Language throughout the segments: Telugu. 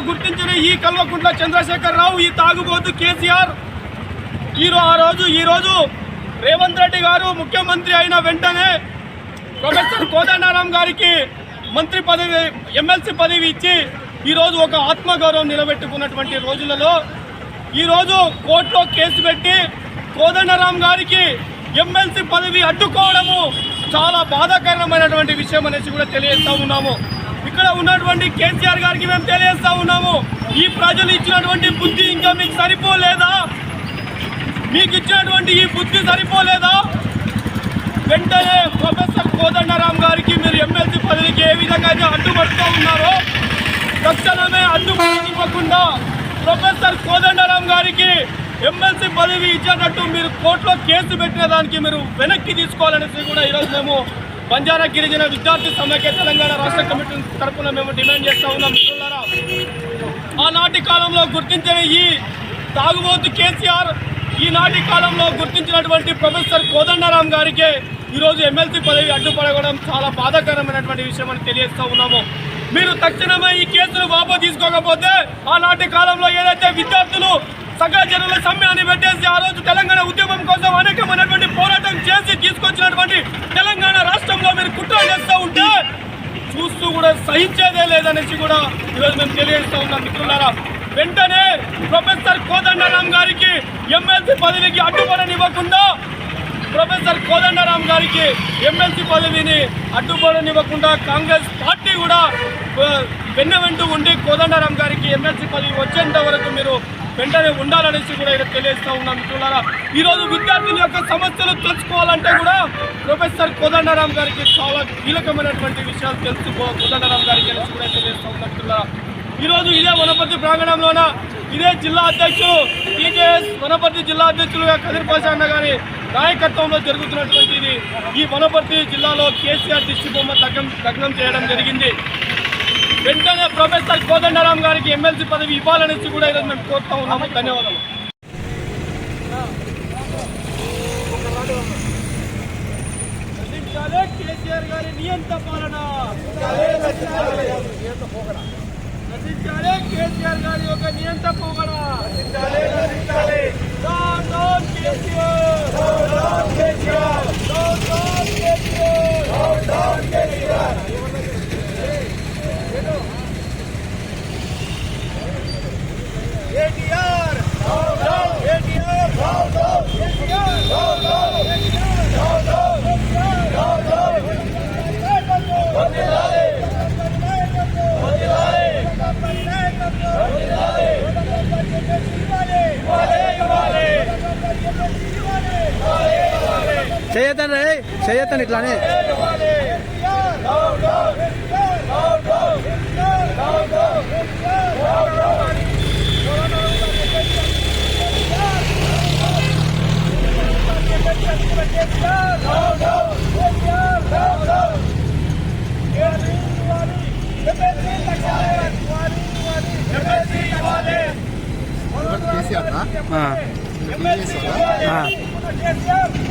గుర్తించిన ఈ కల్వకుంట్ల చంద్రశేఖర్ రావు ఈ తాగుబోతు కేసీఆర్ ఈరో ఆ రోజు ఈ రోజు రేవంత్ రెడ్డి గారు ముఖ్యమంత్రి అయిన వెంటనే ప్రొఫెసర్ కోదండారాం గారికి మంత్రి పదవి ఎమ్మెల్సీ పదవి ఇచ్చి ఈ రోజు ఒక ఆత్మగౌరవం నిలబెట్టుకున్నటువంటి రోజులలో ఈ రోజు కోర్టులో కేసు పెట్టి కోదండరాం గారికి ఎమ్మెల్సీ పదవి అడ్డుకోవడము చాలా బాధాకరమైనటువంటి విషయం అనేసి కూడా తెలియజేస్తా ఉన్నాము. ఇక్కడ ఉన్నటువంటి కేసీఆర్ గారికి మేము తెలియజేస్తా ఉన్నాము. ఈ ప్రజలు ఇచ్చినటువంటి బుద్ధి ఇంకా మీకు సరిపోలేదా? మీకు ఇచ్చినటువంటి ఈ బుద్ధి సరిపోలేదా? వెంటనే ప్రొఫెసర్ కోదండరాం గారికి మీరు ఎమ్మెల్సీ పదవికి ఏ విధంగా అడ్డుపడుతూ ఉన్నారో తక్షణమే అడ్డుపడనివ్వకుండా ప్రొఫెసర్ కోదండరాం గారికి ఎమ్మెల్సీ పదవి ఇచ్చేటట్టు మీరు కోర్టులో కేసు పెట్టిన దానికి మీరు వెనక్కి తీసుకోవాలనేసి కూడా ఈరోజు మేము బంజారా గిరిజన విద్యార్థి సమైక్య తెలంగాణ రాష్ట్ర కమిటీ తరఫున మేము డిమాండ్ చేస్తా ఉన్నాం. మిత్రులారా ఆనాటి కాలంలో గుర్తించిన ఈ తాగుబోతు కేసీఆర్ ఈనాటి కాలంలో గుర్తించినటువంటి ప్రొఫెసర్ కోదండరాం గారికి ఈరోజు ఎమ్మెల్సీ పదవి అడ్డుపడగడం చాలా బాధాకరమైనటువంటి విషయం అని తెలియజేస్తూ ఉన్నాము. మీరు తక్షణమే ఈ కేసును వాపో తీసుకోకపోతే ఆనాటి కాలంలో ఏదైతే విద్యార్థులు సకల జనుల సమ్మెని పెట్టేసి ఆ రోజు తెలంగాణ ఉద్యమం కోసం అనేకమైనటువంటి పోరాటం చేసి తీసుకొచ్చినటువంటి తెలంగాణ రాష్ట్రంలో మీరు కుట్ర చేస్తూ ఉంటే చూస్తూ కూడా సహించేదే లేదనేసి కూడా ఈరోజు మేము తెలియజేస్తా ఉన్నాం మిత్రులారా. వెంటనే ప్రొఫెసర్ కోదండరాం గారికి ఎమ్మెల్సీ పదవికి అడ్డుపడనివ్వకుండా ప్రొఫెసర్ కోదండరాం గారికి ఎమ్మెల్సీ పదవిని అడ్డుపడనివ్వకుండా కాంగ్రెస్ పార్టీ కూడా వెన్న వెంటూ ఉండి కోదండరాం గారికి ఎమ్మెల్సీ పదవి వచ్చేంత వరకు మీరు వెంటనే ఉండాలనేసి కూడా ఇక్కడ తెలియజేస్తా ఉన్నాం మిత్రులారా. ఈరోజు విద్యార్థుల యొక్క సమస్యలు తెలుసుకోవాలంటే కూడా ప్రొఫెసర్ కోదండరాం గారికి చాలా కీలకమైనటువంటి విషయాలు తెలుసుకో కోదండరాం గారికి కూడా తెలియజేస్తా ఉన్నాం మిత్రులారా. ఈరోజు ఇదే వనపర్తి ప్రాంగణంలోన ఇదే జిల్లా అధ్యక్షులు టీజేఎస్ వనపర్తి జిల్లా అధ్యక్షులుగా కదిర్ పాషా గారి నాయకత్వంలో జరుగుతున్నటువంటి ఇది ఈ వనపర్తి జిల్లాలో కేసీఆర్ దిష్టి బొమ్మ తగ్నం చేయడం జరిగింది. వెంటనే ప్రొఫెసర్ కోదండరాం గారికి ఎమ్మెల్సీ పదవి ఇవ్వాలనేసి కూడా ఈరోజు మేము కోరుతా ఉన్నాము. ధన్యవాదాలు. కేసీఆర్ గారి నియంత పాలన. నశించాలే కేసీఆర్ గారి యొక్క నియంత పోగడ. కేసీఆర్. కేసీఆర్. చేయొద్దని రే? చేయొద్దని ఇట్లానే కేసీఆర్ గారికి అడ్డుకున్న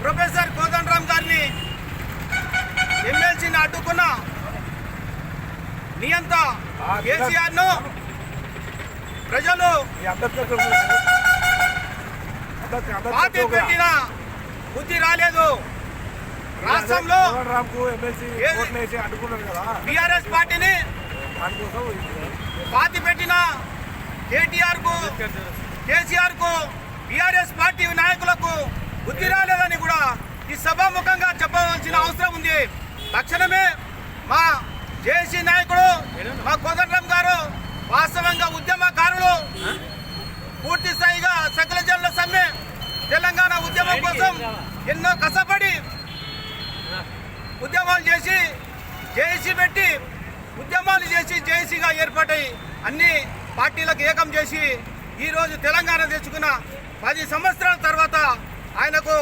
ప్రొఫెసర్ కోదండరామ్ గారిని ఎమ్మెల్సీని అడ్డుకున్న నియంత కేసీఆర్ను ప్రజలు పార్టీ పెట్టిన బుద్ధి రాలేదు రాష్ట్రంలో రామ్కు ఏది? బీఆర్ఎస్ పార్టీని దానికోసం పాతి పెట్టిన కేటీఆర్కు కేసీఆర్కు బీఆర్ఎస్ పార్టీ నాయకులకు బుద్ధి రాలేదని ఈ సభాముఖంగా చెప్పవలసిన అవసరం ఉంది. తక్షణమే మా జేసీ నాయకుడు మా కోదండం గారు వాస్తవంగా ఉద్యమకారులు పూర్తి స్థాయిగా సకల జనుల సమ్మె తెలంగాణ ఉద్యమం కోసం ఎన్నో కష్టపడి ఉద్యమాలు చేసి జేఏసీ పెట్టి ఉద్యమాలు చేసి జేఏసీగా ఏర్పాటై అన్ని పార్టీలకు ఏకం చేసి ఈరోజు తెలంగాణ తెచ్చుకున్న పది సంవత్సరాల తర్వాత ఆయనకు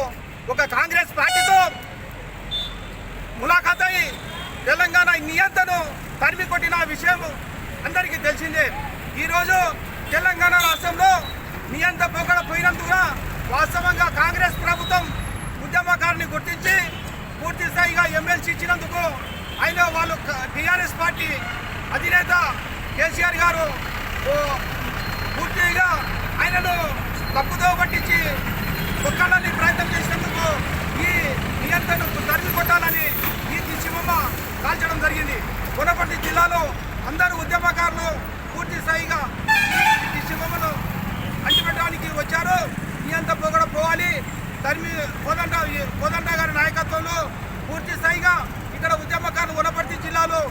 ఒక కాంగ్రెస్ పార్టీతో ములాఖాత్ అయి తెలంగాణ నియంత్రణను తరిమి కొట్టిన విషయం అందరికీ తెలిసిందే. ఈరోజు తెలంగాణ రాష్ట్రంలో నియంత పోకడ పోయినందుకు వాస్తవంగా కాంగ్రెస్ ప్రభుత్వం ఉద్యమకారుని గుర్తించి పూర్తి స్థాయిగా ఎమ్మెల్సీ ఇచ్చినందుకు ఆయన వాళ్ళు టీఆర్ఎస్ పార్టీ అధినేత కేసీఆర్ గారు ఓ పూర్తిగా ఆయనను తప్పుతో పట్టించి ఒక్కళ్ళని ప్రయత్నం చేసినందుకు ఈ నియంత్రణను తరిమి కొట్టాలని ఈ దిశబొమ్మ కాల్చడం జరిగింది. కొనపర్తి జిల్లాలో అందరూ ఉద్యమకారులు పూర్తి స్థాయిగా ఈ దిశబొమ్మను అంటిపెట్టడానికి వచ్చారు. నియంత పొగడ పోవాలి. తరిమి కోదండ కోదండ గారి నాయకత్వంలో పూర్తి స్థాయిగా ఇక్కడ ఉద్యమకారులు వనపర్తి జిల్లాలో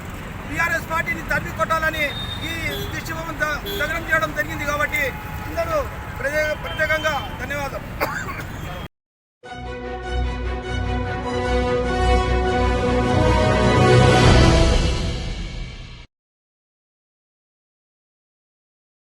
బీఆర్ఎస్ పార్టీని తరిమి కొట్టాలని ఈ దిశబొమ్మ దగ్నం చేయడం జరిగింది కాబట్టి అందరూ ప్రజా